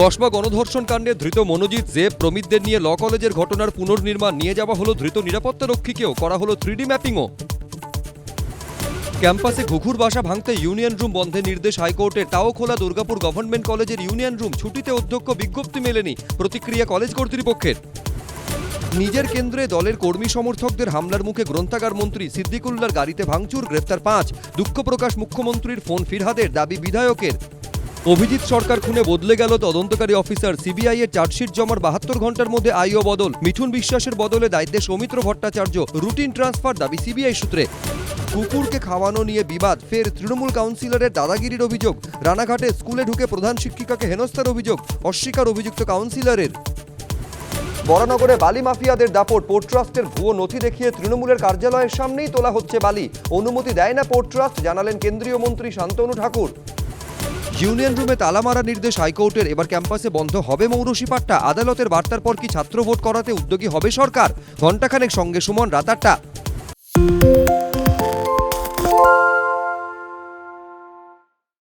কসবা গণধর্ষণ কাণ্ডে ধৃত মনোজিৎ জেব প্রমিতদের নিয়ে ল কলেজের ঘটনার পুনর্নির্মাণ নিয়ে যাওয়া হলো ধৃত নিরাপত্তা রক্ষীকেও করা হলো থ্রিডি ম্যাপিংও। ক্যাম্পাসে ঘুঘুর বাসা ভাঙতে ইউনিয়ন রুম বন্ধের নির্দেশ হাইকোর্টে, তাও খোলা দুর্গাপুর গভর্নমেন্ট কলেজের ইউনিয়ন রুম, ছুটিতে অধ্যক্ষ বিজ্ঞপ্তি মেলেনি, প্রতিক্রিয়া কলেজ কর্তৃপক্ষের। নিজের কেন্দ্রে দলের কর্মী সমর্থকদের হামলার মুখে গ্রন্থাগার মন্ত্রী সিদ্দিকুল্লার গাড়িতে ভাঙচুর গ্রেফতার পাঁচ, দুঃখ প্রকাশ মুখ্যমন্ত্রীর ফোন ফিরহাদের দাবি বিধায়কের। অভিজিৎ সরকার খুনে বদলে গেল তদন্তকারী অফিসার। সিবিআই এর চার্জশিট জমার বাহাত্তর ঘণ্টার মধ্যে আইও বদল। মিঠুন বিশ্বাসের বদলে দায়িত্বে সৌমিত্র ভট্টাচার্য। রুটিন ট্রান্সফার দাবি সিবিআই সূত্রে। কুকুরকে খাওয়ানো নিয়ে বিবাদ, ফের তৃণমূল কাউন্সিলরের দাদাগিরির অভিযোগ। রানাঘাটে স্কুলে ঢুকে প্রধান শিক্ষিকাকে হেনস্থার অভিযোগ, অস্বীকার অভিযুক্ত কাউন্সিলরের। বরানগরে বালি মাফিয়াদের দাপট, পোর্ট ট্রাস্টের ভুয়ো নথি দেখিয়ে তৃণমূলের কার্যালয়ের সামনেই তোলা হচ্ছে বালি। অনুমতি দেয় না পোর্ট ট্রাস্ট, জানালেন কেন্দ্রীয় মন্ত্রী শান্তনু ঠাকুর। ইউনিয়ন রুমে তালা মারা নির্দেশ হাইকোর্টের। এবার ক্যাম্পাসে বন্ধ হবে মৌরসী পাট্টা। আদালতের বার্তার পর কি ছাত্র ভোট করাতে উদ্যোগী হবে সরকার? ঘণ্টাখানেক সঙ্গে সুমন রাত আটটা